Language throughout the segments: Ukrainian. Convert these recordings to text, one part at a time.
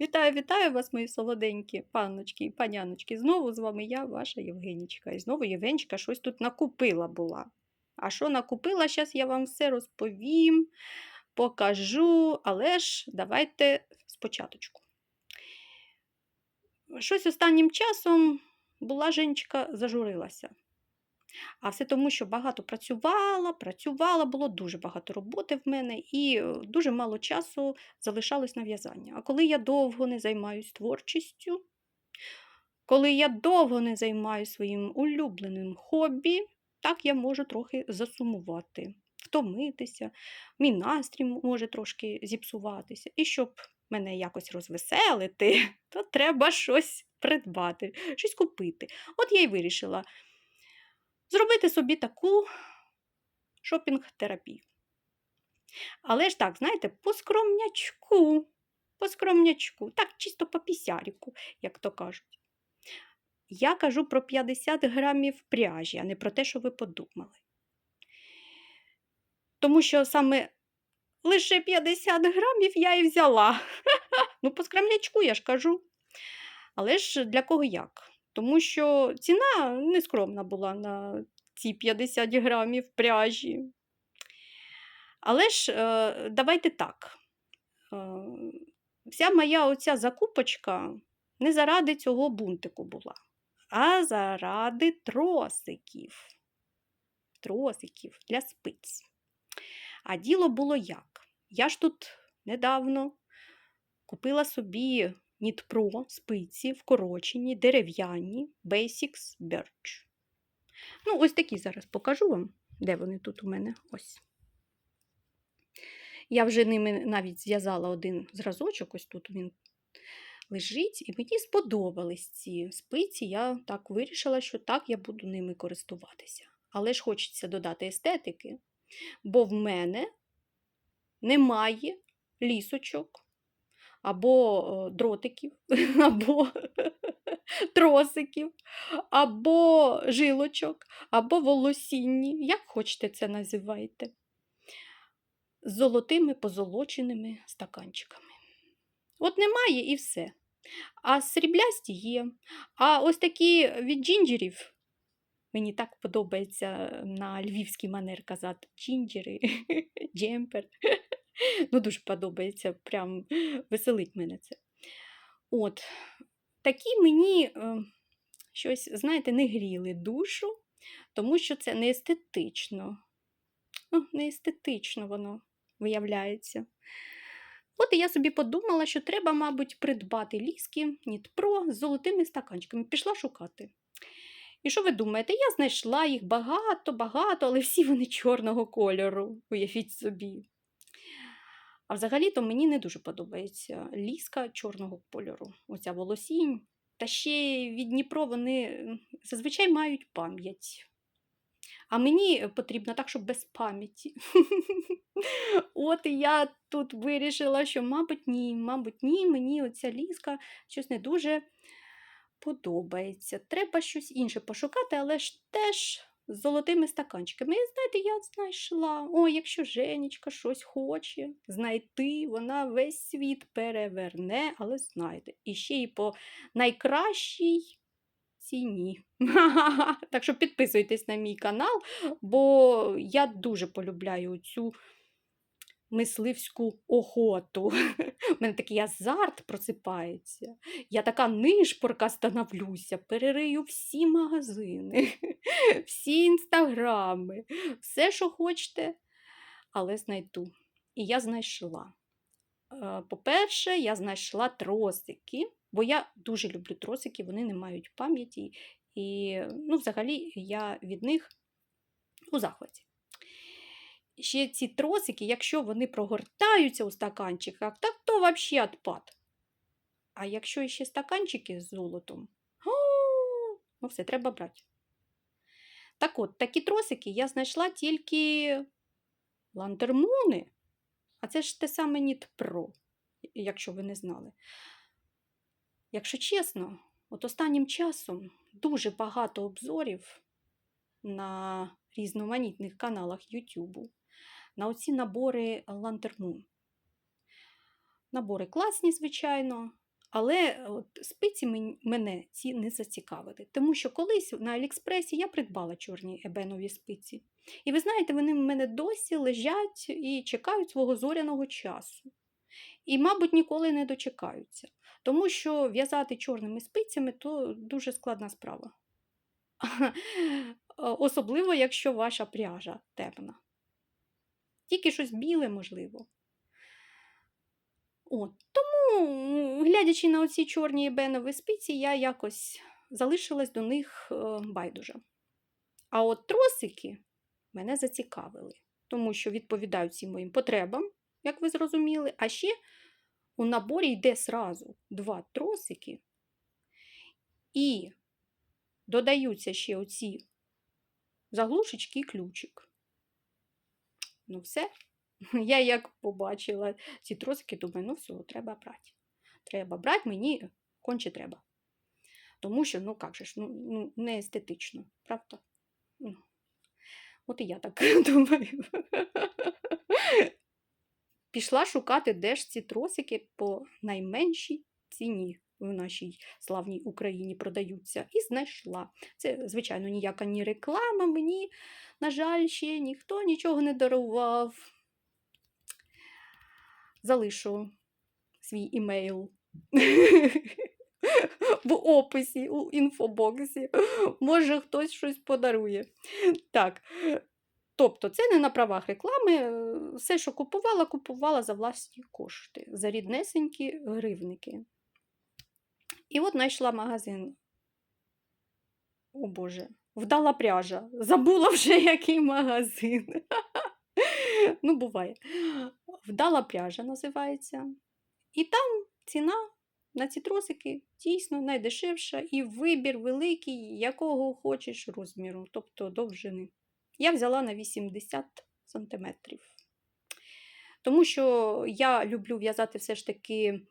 Вітаю, вітаю вас, мої солоденькі панночки і паняночки. Знову з вами я, ваша Євгенічка. І знову Євгенічка щось тут накупила була. А що накупила, зараз я вам все розповім, покажу, але ж давайте спочатку. Щось останнім часом була Женечка зажурилася. А все тому, що багато працювала, працювала, було дуже багато роботи в мене і е, дуже мало часу залишалось на в'язання. А коли я довго не займаюсь творчістю, коли я довго не займаюся своїм улюбленим хобі, так я можу трохи засумувати, втомитися, мій настрій може трошки зіпсуватися. І щоб мене якось розвеселити, то треба щось придбати, щось купити. От я й вирішила зробити собі таку шопінг-терапію. Але ж так, знаєте, по скромнячку, по скромнячку, так чисто по пісяріку, як то кажуть. Я кажу про 50 грамів пряжі, а не про те, що ви подумали. Тому що саме лише 50 грамів я і взяла. Ну, по скромнячку, я ж кажу. Але ж для кого як? Тому що ціна нескромна була на ці 50 грамів пряжі. Але ж е, давайте так. Е, вся моя оця закупочка не заради цього бунтику була, а заради тросиків. Тросиків для спиць. А діло було як? Я ж тут недавно купила собі Нітпро спиці вкорочені, дерев'яні, Basics Birch. Ну, ось такі зараз покажу вам, де вони тут у мене. Ось. Я вже ними навіть зв'язала один зразочок, ось тут він лежить, і мені сподобались ці спиці. Я так вирішила, що так я буду ними користуватися. Але ж хочеться додати естетики, бо в мене немає лісочок або дротиків, або тросиків, або жилочок, або волосінні, як хочете це називайте, з золотими позолоченими стаканчиками. От немає і все. А сріблясті є. А ось такі від джинджерів. Мені так подобається на львівський манер казати джинджери, джемпер. Ну, дуже подобається, прям веселить мене це. От, такі мені е, щось, знаєте, не гріли душу, тому що це не естетично. Ну, не естетично воно виявляється. От і я собі подумала, що треба, мабуть, придбати ліски Нітпро з золотими стаканчиками. Пішла шукати. І що ви думаєте? Я знайшла їх багато-багато, але всі вони чорного кольору, уявіть собі. А взагалі-то мені не дуже подобається ліска чорного кольору, оця волосінь. Та ще від Дніпро вони зазвичай мають пам'ять. А мені потрібно так, щоб без пам'яті. От я тут вирішила, що, мабуть, ні, мабуть, ні, мені оця ліска щось не дуже подобається. Треба щось інше пошукати, але ж теж з золотими стаканчиками. І знаєте, я знайшла. О, якщо Женечка щось хоче знайти, вона весь світ переверне, але знайде. І ще й по найкращій ціні. Так що підписуйтесь на мій канал, бо я дуже полюбляю цю мисливську охоту. У мене такий азарт просипається. Я така нишпорка становлюся, перерию всі магазини, всі інстаграми, все, що хочете, але знайду. І я знайшла. Е, По-перше, я знайшла тросики, бо я дуже люблю тросики, вони не мають пам'яті. І, ну, взагалі, я від них у захваті ще ці тросики, якщо вони прогортаються у стаканчиках, так то взагалі відпад. А якщо ще стаканчики з золотом, ну все, треба брати. Так от, такі тросики я знайшла тільки лантермуни. А це ж те саме Нітпро, якщо ви не знали. Якщо чесно, от останнім часом дуже багато обзорів на різноманітних каналах Ютубу на оці набори Moon. Набори класні, звичайно, Але от спиці мене ці не зацікавили, тому що колись на Аліекспресі я придбала чорні ебенові спиці. І ви знаєте, вони в мене досі лежать і чекають свого зоряного часу. І, мабуть, ніколи не дочекаються, тому що в'язати чорними спицями то дуже складна справа. Особливо, якщо ваша пряжа темна. Тільки щось біле, можливо. От. Тому, глядячи на оці чорні ебенові спиці, я якось залишилась до них е, байдужа. А от тросики мене зацікавили, тому що відповідають всім моїм потребам, як ви зрозуміли. А ще у наборі йде сразу два тросики, і додаються ще оці заглушечки і ключик. Ну, все. Я як побачила ці тросики, думаю, ну все, треба брати. Треба брати, мені конче треба. Тому що, ну як же ж, ну, ну не естетично, правда? Ну, от і я так думаю. Пішла шукати, де ж ці тросики по найменшій ціні в нашій славній Україні продаються, і знайшла. Це, звичайно, ніяка ні реклама, мені, на жаль, ще ніхто нічого не дарував. Залишу свій імейл в описі, у інфобоксі. Може, хтось щось подарує. Так. Тобто, це не на правах реклами. Все, що купувала, купувала за власні кошти, за ріднесенькі гривники. І от знайшла магазин. О Боже, вдала пряжа. Забула вже, який магазин. Ну, буває. Вдала пряжа називається. І там ціна на ці тросики дійсно найдешевша і вибір великий, якого хочеш розміру, тобто довжини. Я взяла на 80 сантиметрів. Тому що я люблю в'язати все ж таки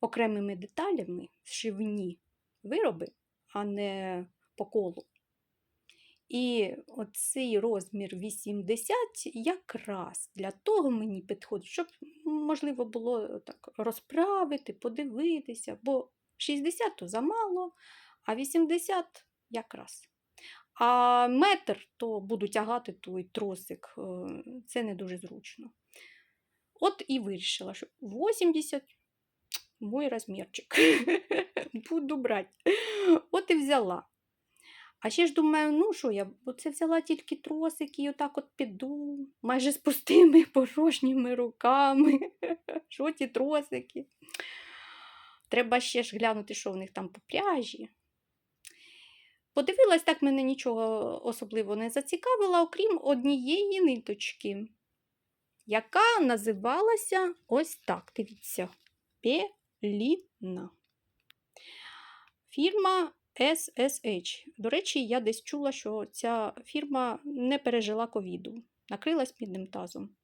окремими деталями зшивні вироби, а не по колу. І оцей розмір 80 якраз для того мені підходить, щоб можливо було так розправити, подивитися, бо 60 то замало, а 80 якраз. А метр то буду тягати той тросик, е, це не дуже зручно. От і вирішила, що 80 мой розмірчик. Буду брати. От і взяла. А ще ж думаю, ну що я, це взяла тільки тросики і отак от піду, майже з пустими порожніми руками. Що ті тросики? Треба ще ж глянути, що в них там по пряжі. Подивилась, так мене нічого особливо не зацікавило, окрім однієї ниточки, яка називалася ось так. Дивіться, Пеліна. Фірма SSH. До речі, я десь чула, що ця фірма не пережила ковіду, накрилась підним тазом.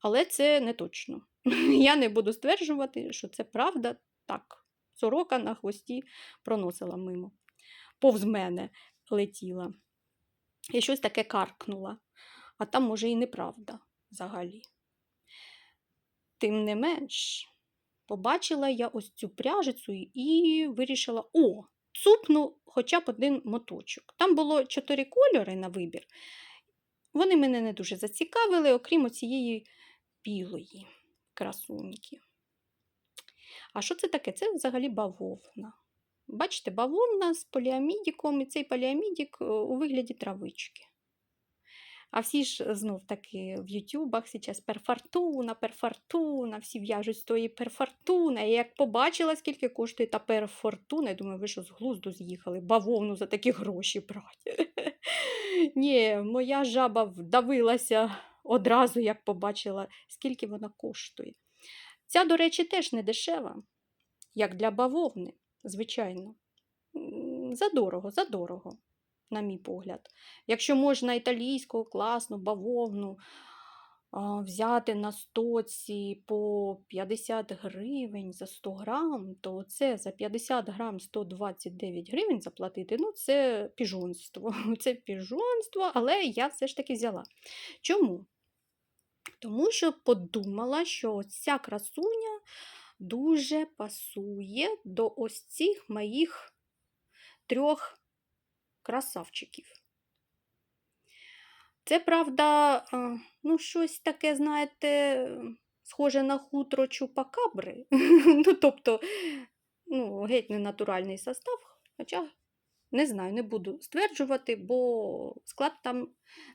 Але це не точно. Я не буду стверджувати, що це правда так. Сорока на хвості проносила мимо. Повз мене летіла. І щось таке каркнула. А там, може, і неправда взагалі. Тим не менш, побачила я ось цю пряжицю і вирішила: о, цупну хоча б один моточок. Там було чотири кольори на вибір. Вони мене не дуже зацікавили, окрім цієї білої красуньки. А що це таке? Це взагалі бавовна. Бачите, бавовна з поліамідіком, і цей поліамідік е, у вигляді травички. А всі ж знов таки в Ютубах зараз перфортуна, перфортуна, всі в'яжуть з тої перфортуни. Я як побачила, скільки коштує та перфортуна, я думаю, ви що з глузду з'їхали, бавовну за такі гроші брати. Ні, моя жаба вдавилася одразу, як побачила, скільки вона коштує. Ця, до речі, теж не дешева, як для бавовни, звичайно. Задорого, задорого, на мій погляд. Якщо можна італійську класну бавовну взяти на стоці по 50 гривень за 100 грам, то це за 50 грам 129 гривень заплатити, ну це піжонство. Це піжонство, але я все ж таки взяла. Чому? Тому що подумала, що ця красуня дуже пасує до ось цих моїх трьох красавчиків. Це, правда, ну, щось таке, знаєте, схоже на хутро чупакабри. ну, тобто, ну, геть не натуральний состав, хоча не знаю, не буду стверджувати, бо склад там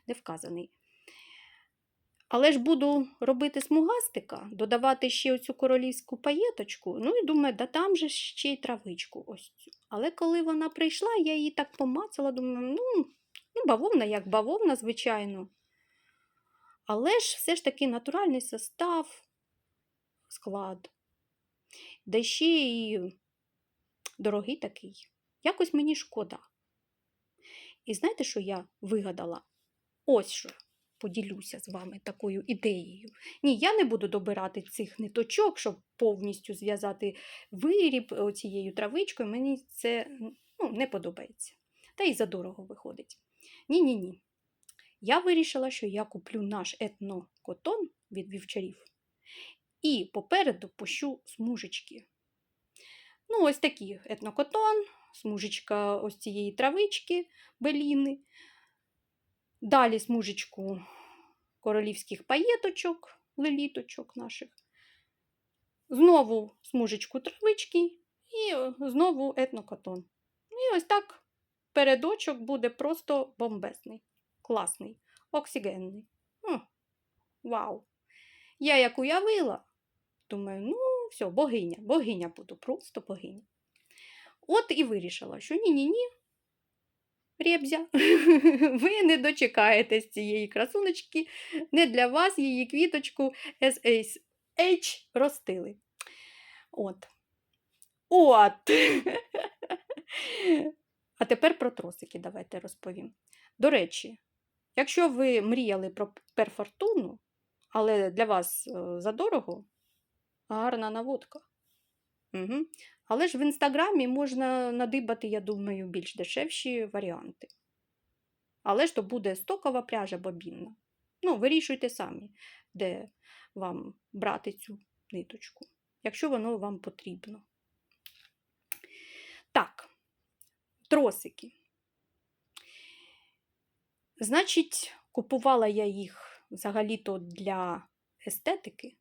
не вказаний. Але ж буду робити смугастика, додавати ще оцю королівську паєточку, ну і думаю, да там же ще й травичку ось цю. Але коли вона прийшла, я її так помацала, думаю, ну, ну бавовна як бавовна, звичайно. Але ж все ж таки натуральний состав, склад. Да ще і дорогий такий. Якось мені шкода. І знаєте, що я вигадала? Ось що поділюся з вами такою ідеєю. Ні, я не буду добирати цих ниточок, щоб повністю зв'язати виріб цією травичкою. Мені це ну, не подобається. Та й задорого виходить. Ні-ні ні. Я вирішила, що я куплю наш етнокотон від вівчарів. І попереду пущу смужечки. Ну, ось такі етнокотон, смужечка ось цієї травички беліни. Далі смужечку королівських паєточок, леліточок наших. Знову смужечку травички і знову етнокотон. І ось так передочок буде просто бомбезний, класний, оксигенний. Хм, Вау! Я як уявила, думаю, ну, все, богиня, богиня буду, просто богиня. От і вирішила, що ні-ні-ні, Рєбзя, ви не дочекаєтесь цієї красуночки, не для вас її квіточку SH ростили. От. От. А тепер про тросики давайте розповім. До речі, якщо ви мріяли про перфортуну, але для вас е, задорого, гарна наводка. Угу. Але ж в інстаграмі можна надибати, я думаю, більш дешевші варіанти. Але ж то буде стокова пряжа бобінна. Ну, вирішуйте самі, де вам брати цю ниточку, якщо воно вам потрібно. Так, тросики. Значить, купувала я їх взагалі-то для естетики,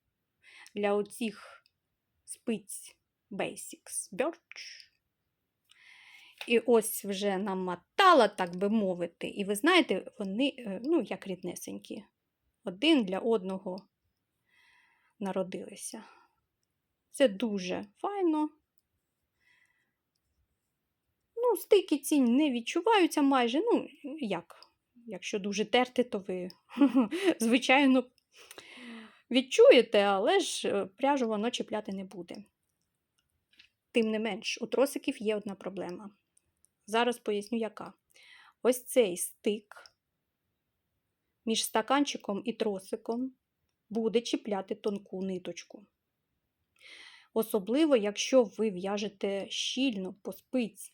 для оцих спиць Basics Birch. І ось вже намотала, так би мовити. І ви знаєте, вони, е, ну, як ріднесенькі, один для одного народилися. Це дуже файно. Ну, стики ці не відчуваються майже. Ну, як? Якщо дуже терти, то ви, звичайно, відчуєте, але ж е, пряжу воно чіпляти не буде. Тим не менш, у тросиків є одна проблема. Зараз поясню, яка. Ось цей стик між стаканчиком і тросиком буде чіпляти тонку ниточку. Особливо, якщо ви в'яжете щільно по спиці.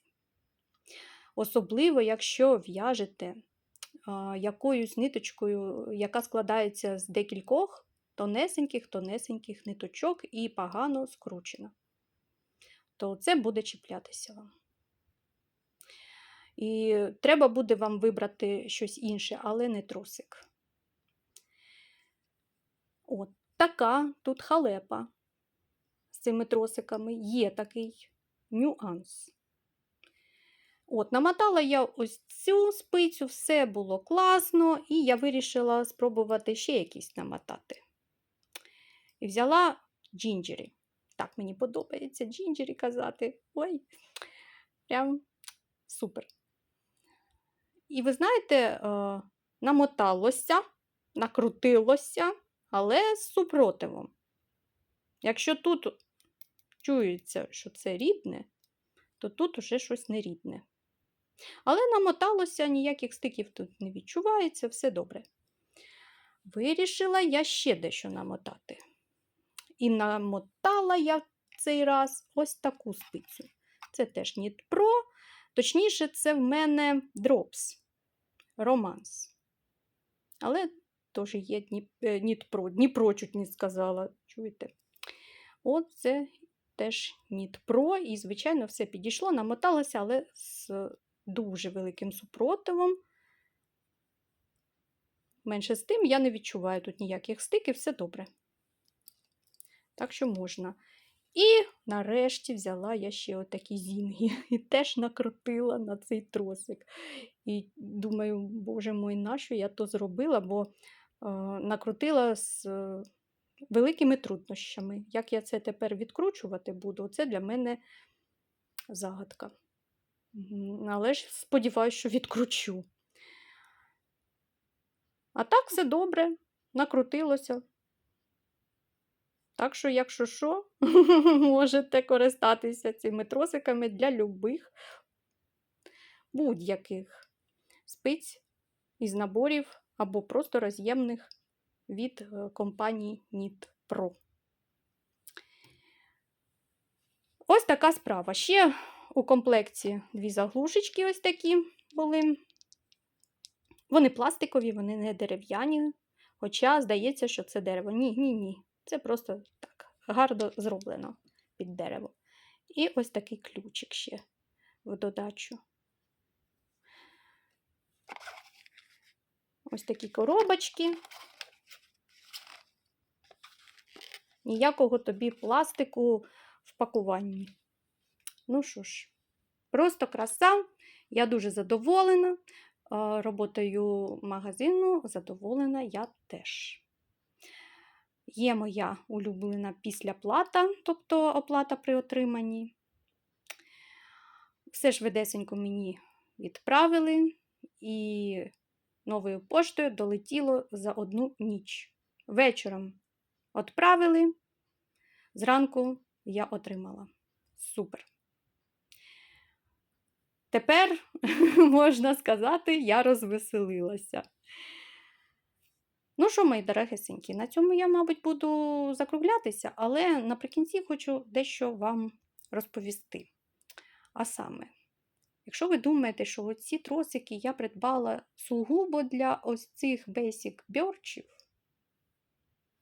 Особливо, якщо в'яжете якоюсь ниточкою, яка складається з декількох тонесеньких-тонесеньких ниточок і погано скручена то це буде чіплятися вам. І треба буде вам вибрати щось інше, але не трусик. От така тут халепа з цими тросиками є такий нюанс. От, Намотала я ось цю спицю, все було класно, і я вирішила спробувати ще якісь намотати. І взяла джинджері. Так мені подобається джинджері казати. Ой, прям супер. І ви знаєте, е, намоталося, накрутилося, але з супротивом. Якщо тут чується, що це рідне, то тут уже щось нерідне. Але намоталося, ніяких стиків тут не відчувається, все добре. Вирішила я ще дещо намотати. І намотала я в цей раз ось таку спицю. Це теж Нітпро, точніше, це в мене Drops Романс. Але теж є Дніпро, Дніпро чуть не сказала, чуєте? От це теж Ніт Про. І, звичайно, все підійшло, намоталося, але з дуже великим супротивом. Менше з тим, я не відчуваю тут ніяких стиків, все добре. Так що можна. І нарешті взяла я ще отакі зінги і теж накрутила на цей тросик. І думаю, боже мой, нащо я то зробила, бо е, накрутила з е, великими труднощами. Як я це тепер відкручувати буду, це для мене загадка. Але ж сподіваюся, що відкручу. А так все добре, накрутилося. Так що, якщо що, можете користатися цими тросиками для любих будь-яких спиць із наборів або просто роз'ємних від е, компанії Knit Pro. Ось така справа. Ще у комплекті дві заглушечки ось такі були. Вони пластикові, вони не дерев'яні. Хоча здається, що це дерево. Ні, ні, ні. Це просто так, гарно зроблено під дерево. І ось такий ключик ще в додачу. Ось такі коробочки. Ніякого тобі пластику в пакуванні. Ну що ж, просто краса. Я дуже задоволена. Роботою магазину задоволена я теж. Є моя улюблена післяплата, тобто оплата при отриманні. Все ж ведесенько мені відправили, і новою поштою долетіло за одну ніч. Вечором відправили, зранку я отримала. Супер. Тепер, можна сказати, я розвеселилася. Ну що, мої дорогесенькі, на цьому я, мабуть, буду закруглятися, але наприкінці хочу дещо вам розповісти. А саме, якщо ви думаєте, що оці тросики я придбала сугубо для ось цих basic бьорчів,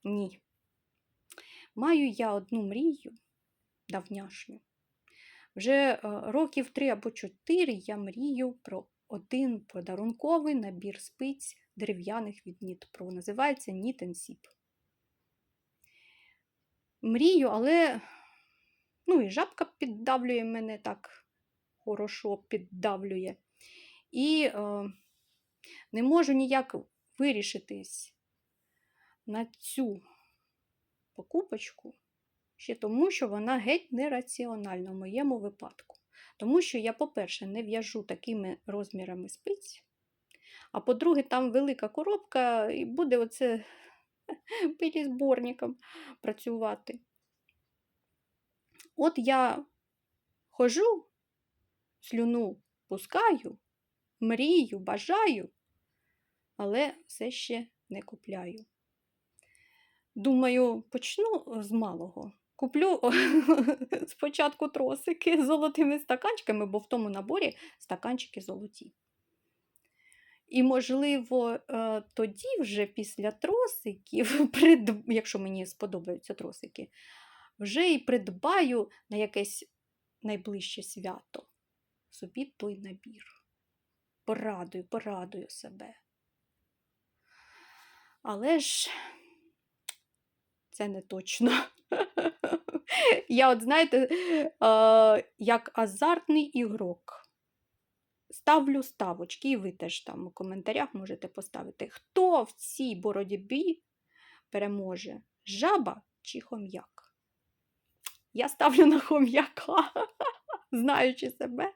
ні. Маю я одну мрію давняшню. Вже е, років три або чотири я мрію про один подарунковий набір спиць дерев'яних від Нітпро. Називається Sip. Мрію, але ну, і жабка піддавлює мене так хорошо піддавлює. І е, не можу ніяк вирішитись на цю покупочку. Ще тому, що вона геть нераціональна в моєму випадку. Тому що я, по-перше, не в'яжу такими розмірами спиць, а по-друге, там велика коробка, і буде оце пилізборником працювати. От я хожу, слюну пускаю, мрію, бажаю, але все ще не купляю. Думаю, почну з малого. Куплю спочатку тросики з золотими стаканчиками, бо в тому наборі стаканчики золоті. І, можливо, е, тоді вже після тросиків, якщо мені сподобаються тросики, вже і придбаю на якесь найближче свято собі той набір. Порадую, порадую себе. Але ж це не точно. Я, от знаєте, як азартний ігрок. Ставлю ставочки, і ви теж там у коментарях можете поставити, хто в цій боротьбі переможе жаба чи хом'як. Я ставлю на хом'яка, знаючи себе.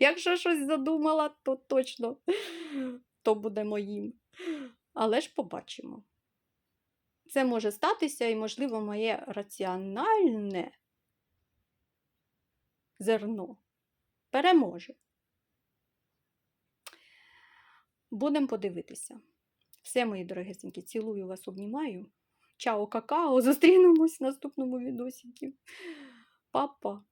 Якщо щось задумала, то точно то буде моїм. Але ж побачимо. Це може статися і, можливо, моє раціональне зерно переможе. Будемо подивитися. Все, мої дорогесенькі, цілую вас, обнімаю. Чао, какао! Зустрінемось в наступному відосі. Па-па!